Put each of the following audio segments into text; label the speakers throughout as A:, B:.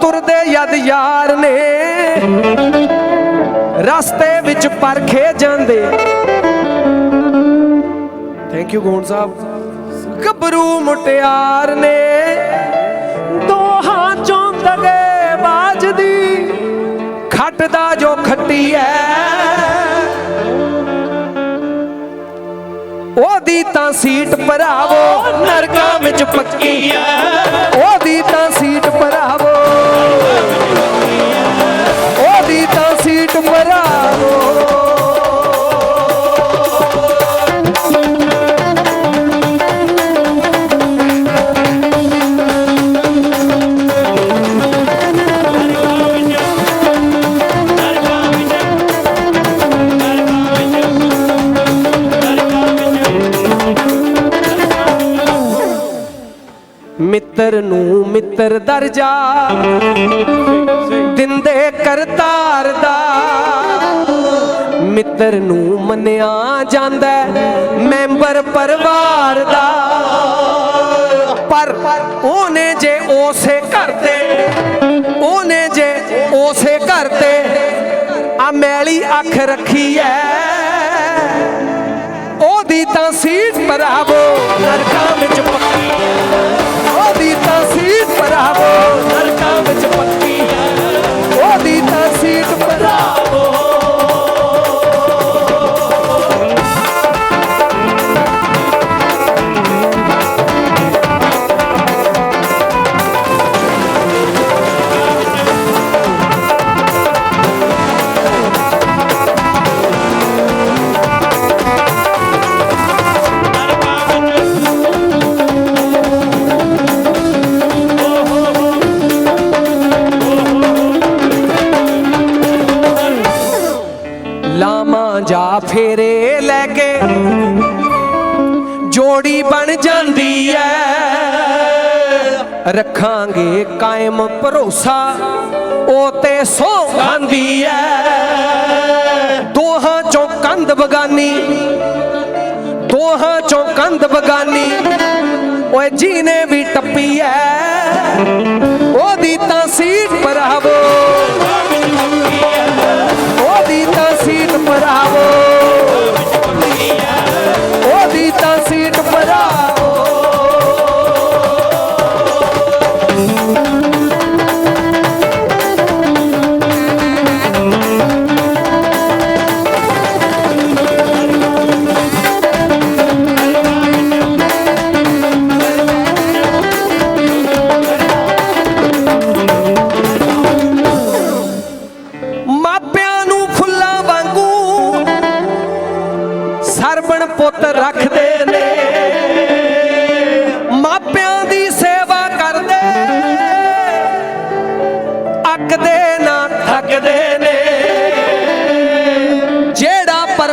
A: ਤੁਰਦੇ ਯਦ ਯਾਰ ਨੇ। ਰਸਤੇ ਵਿੱਚ ਪਰਖੇ ਜਾਂਦੇ। ਥੈਂਕ ਯੂ ਗੋਨ ਸਾਹਿਬ। ਗੱਭਰੂ ਮੁਟਿਆਰ ਨੇ। ਦੋਹਾਂ ਚੋਂ ਦਗੇ ਬਾਜਦੀ ਖੱਟ ਦਾ ਜੋ ਖੱਟੀ ਐ। ਉਹਦੀ ਤਾਂ ਸੀਟ ਭਰਾਵੋ, ਨਰਕਾਂ ਵਿੱਚ ਪੱਕੀ ਐ। ਉਹਦੀ ਤਾਂ ਸੀਟ ਮਿੱਤਰ ਨੂੰ ਮਿੱਤਰ ਦਰਜਾ ਦਿੰਦੇ ਕਰਤਾਰ ਦਾ। ਮਿੱਤਰ ਨੂੰ ਮੰਨਿਆ ਜਾਂਦਾ ਮੈਂਬਰ ਪਰਿਵਾਰ ਦਾ। ਪਰ ਉਹਨੇ ਜੇ ਉਸੇ ਘਰ ਤੇ, ਉਹਨੇ ਜੇ ਉਸੇ ਘਰ ਤੇ ਆ ਮੈਲੀ ਅੱਖ ਰੱਖੀ ਐ। ਉਹਦੀ ਤਾਂ ਸੀਟ ਭਰਾਵੋ ਨਰਕਾਂ ਵਿੱਚ ਪੱਕੀ। ਫੇਰੇ ਲੈ ਕੇ ਜੋੜੀ ਬਣ ਜਾਂਦੀ ਐ। ਰੱਖਾਂਗੇ ਕਾਇਮ ਭਰੋਸਾ, ਉਹ ਤੇ ਸੋਹਾਂਦੀ ਐ। ਦੋਹਾਂ ਚੋਂ ਕੰਧ ਬਗਾਨੀ, ਦੋਹਾਂ ਚੋਂ ਕੰਧ ਬਗਾਨੀ, ਓਏ ਜੀਨੇ ਵੀ ਟੱਪੀ ਐ। ਉਹਦੀ ਤਾਂ ਸੀਟ ਭਰਾਵੋ ਉਹਦੀ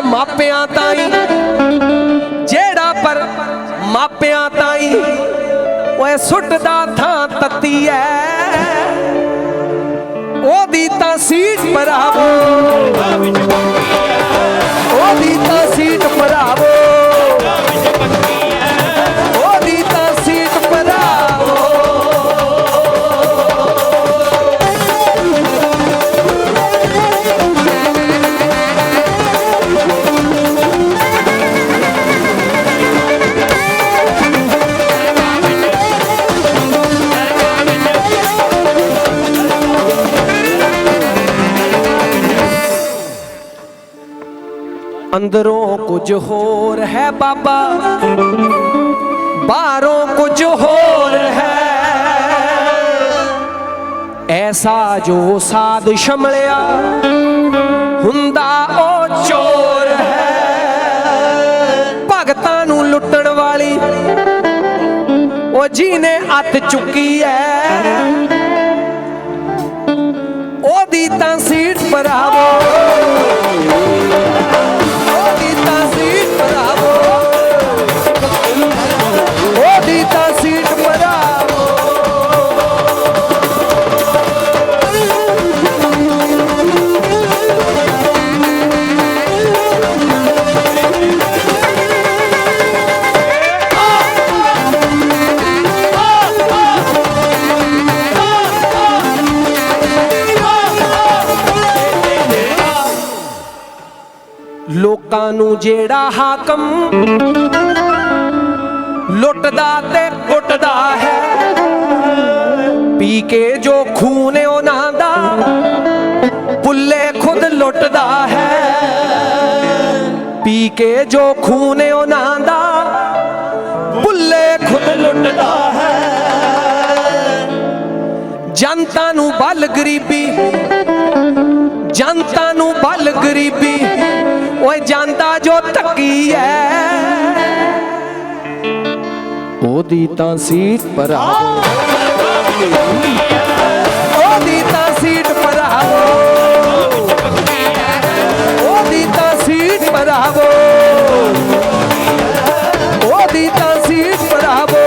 A: ਮਾਪਿਆਂ ਤਾਈ। ਜਿਹੜਾ ਪਰ ਮਾਪਿਆਂ ਤਾਈ, ਓਏ ਸੁੱਟਦਾ ਥਾਂ ਤੱਤੀ ਐ। ਉਹਦੀ ਤਾਂ ਸੀਟ ਭਰਾਵੋ ਉਹਦੀ ਤਾਂ ਸੀਟ ਭਰਾਵੋ ਅੰਦਰੋਂ ਕੁਝ ਹੋਰ ਹੈ ਬਾਬਾ, ਬਾਹਰੋਂ ਕੁਝ ਹੋਰ ਹੈ। ਐਸਾ ਜੋ ਸਾਧ ਸ਼ਮਲਿਆ ਹੁੰਦਾ ਉਹ ਚੋਰ ਹੈ। ਭਗਤਾਂ ਨੂੰ ਲੁੱਟਣ ਵਾਲੀ ਉਹ ਜੀ ਨੇ ਅੱਤ ਚੁੱਕੀ ਐ। ਉਹਦੀ ਤਾਂ ਸੀਟ ਭਰਾਵੋ। ਲੋਕਾਂ ਨੂੰ ਜਿਹੜਾ ਹਾਕਮ ਲੁੱਟਦਾ ਤੇ ਕੁੱਟਦਾ ਹੈ। ਪੀ ਕੇ ਜੋ ਖੂਨ ਉਹਨਾਂ ਦਾ, ਪੁੱਲੇ ਖੁਦ ਲੁੱਟਦਾ ਹੈ। ਪੀ ਕੇ ਜੋ ਖੂਨ ਉਹਨਾਂ ਦਾ, ਪੁੱਲੇ ਖੁਦ ਲੁੱਟਦਾ ਹੈ। ਜਨਤਾ ਨੂੰ ਬਲ ਗਰੀਬੀ, ਜਨਤਾ ਨੂੰ ਬਲ ਗਰੀਬੀ ਜੋ ਧੱਕੀ ਐ ਉਹਦੀ ਤਾਂ ਸੀਟ ਭਰਾਵੋ ਉਹਦੀ ਤਾਂ ਸੀਟ ਭਰਾਵੋ ਉਹਦੀ ਤਾਂ ਸੀਟ ਭਰਾਵੋ ਉਹਦੀ ਤਾਂ ਸੀਟ ਭਰਾਵੋ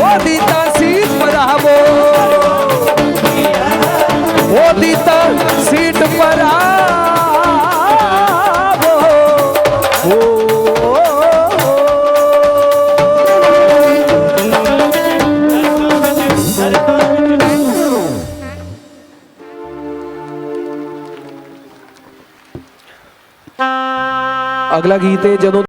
A: ਉਹਦੀ ਤਾਂ ਸੀਟ ਭਰਾਵੋ ਉਹਦੀ ਤਾਂ ਸੀਟ ਭਰਾਵੋ ਅਗਲਾ ਗੀਤ ਹੈ ਜਦੋਂ